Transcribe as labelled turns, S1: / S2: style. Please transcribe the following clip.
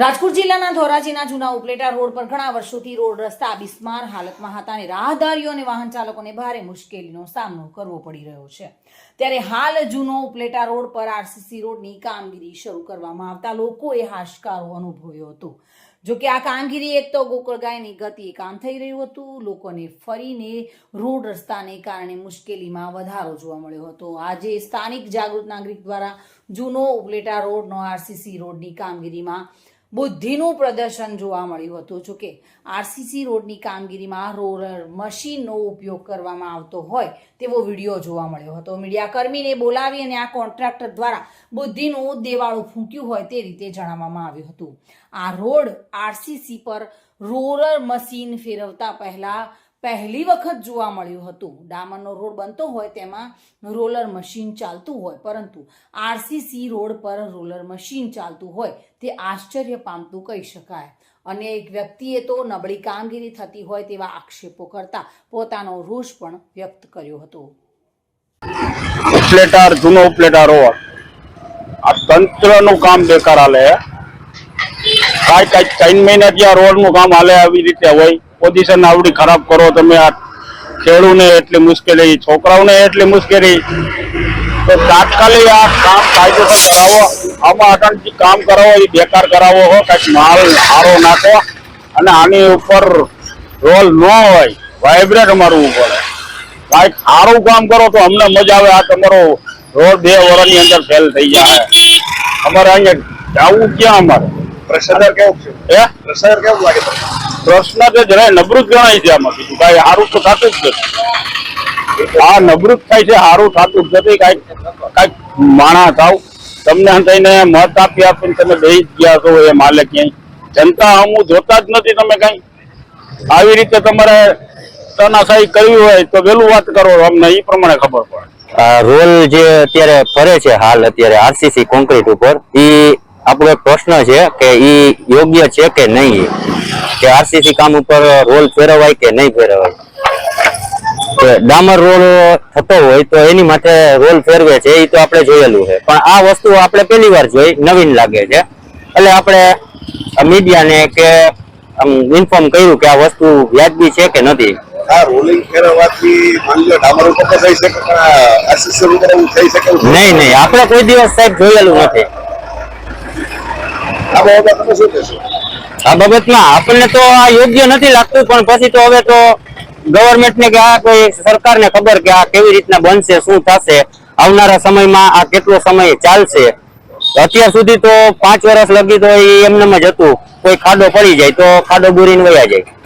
S1: રાજકોટ જિલ્લાના ધોરાજીના જૂના ઉપલેટા રોડ પર ઘણા વર્ષોથી રોડ રસ્તા બિસ્માર હાલતમાં હતા અને રાહદારીઓ અને વાહન ચાલકોને ભારે મુશ્કેલીનો સામનો કરવો પડી રહ્યો છે. ત્યારે હાલ જૂનો ઉપલેટા રોડ પર આરસીસી રોડની કામગીરી શરૂ કરવામાં આવતા લોકોએ હાશકારો અનુભવ્યો હતો. જો કે આ કામગીરી એક તો ગોકળગાયની ગતિએ કામ થઈ રહ્યું હતું. લોકોને ફરીને રોડ રસ્તાને કારણે મુશ્કેલીમાં વધારો જોવા મળ્યો હતો. આજે સ્થાનિક જાગૃત નાગરિક દ્વારા જૂનો ઉપલેટા રોડનો આરસીસી રોડની કામગીરીમાં બુદ્ધિનું પ્રદર્શન જોવા મળ્યું હતું. જોકે આરસીસી રોડની કામગીરીમાં રોલર મશીનનો ઉપયોગ કરવામાં આવતો હોય તેવો વીડિયો જોવા મળ્યો હતો. મીડિયાકર્મીને બોલાવી અને આ કોન્ટ્રાક્ટર દ્વારા બુદ્ધિનું દેવાળું ફૂંક્યું હોય તે રીતે જણાવવામાં આવ્યું હતું. આ રોડ આરસીસી પર રોલર મશીન ફેરવતા પહેલા પહેલી વખત જોવા મળ્યું હતું. ડામરનો રોડ બનતો હોય તેમાં રોલર મશીન ચાલતું હોય, પરંતુ આરસીસી રોડ પર રોલર મશીન ચાલતું હોય તે આશ્ચર્ય પામતું કહી શકાય. અને એક વ્યક્તિએ તો નબળી કામગીરી થતી હોય તેવા આક્ષેપો કરતા પોતાનો રોષ પણ વ્યક્ત કર્યો હતો.
S2: ઉપલેટાર, જૂનો ઉપલેટાર રોડ આ તંત્રનું કામ બેકાર હે. કાંઈ કાંઈ ત્રણ મહિના ત્યાં રોડનું કામ હાલે આવી રીતે હોય. પોઝિશન આવડી ખરાબ કરો તમે આ ખેડૂને એટલી મુશ્કેલી, છોકરાઓને એટલી મુશ્કેલી. તો તાત્કાલિક આ કામ કાયદેસર કરાવો આમાં અટણથી કામ કરાવો, એ બેકાર કરાવો હો, કાંઈક માલ સારો નાખો. અને આની ઉપર રોલ ન હોય વાઇબ્રેટ મારવું પડે. કાંઈક સારું કામ કરો તો અમને મજા આવે, આ તમારો રોડ બે વર્ષની અંદર ફેલ થઈ જાય. અમારે અહીંયા જવું ક્યાં અમારે?
S3: કેવું છે?
S2: હે?
S3: પ્રેશર કેવું લાગે તમને?
S2: જરાય નબળું જ ગણાય છે આમાં બીજું કાંઈ સારું તો થતું જ નથી. આ નબળું થાય છે સારું થતું જ નથી કાંઈક કાંઈક માણા થાવ. તમને થઈને મત આપી આપીને તમે બેસી ગયા છો એ માલે ક્યાંય જનતા અમુક જોતા જ નથી તમે કઈ. આવી રીતે તમારે તનાશાહી કરવી હોય તો પેલું વાત કરો અમને એ પ્રમાણે ખબર પડે.
S4: આ રોલ જે અત્યારે ફરે છે હાલ અત્યારે આરસીસી કોન્ક્રીટ ઉપર ઈ આપણો એક પ્રશ્ન છે કે ઈ યોગ્ય છે કે નહીં? કે આરસીસી કામ ઉપર રોલ ફેરવાય કે નહીં ફેરવાય? ડામર રોલ થતો હોય તો એની માટે રોલ ફેરવે છે એ તો આપણે જોયેલું છે. પણ આ વસ્તુ આપણે પહેલી વાર જોઈ નવીન લાગે છે. એટલે આપણે મીડિયાને કે ઇન્ફોર્મ કર્યું કે આ વસ્તુ વ્યાજબી છે કે નથી?
S3: આ રોલિંગ ફેરવવાથી માની ડામર ઉપર થઈ શકે પણ આરસીસી ઉપર થઈ શકે
S4: નહીં નહીં. આપણે કોઈ દિવસ સાહેબ જોયેલું નથી.
S3: આ બાબત તમે
S4: બાબતમાં આપણને તો આ યોગ્ય નથી લાગતું, પણ પછી તો હવે તો ગવર્મેન્ટ ને કે આ કોઈ સરકારને ખબર કે આ કેવી રીતના બનશે, શું થશે, આવનારા સમયમાં આ કેટલો સમય ચાલશે. અત્યાર સુધી તો પાંચ વર્ષ લગી તો એમનેમ જ હતું, કોઈ ખાડો પડી જાય તો ખાડો બુરીને વયા જાય.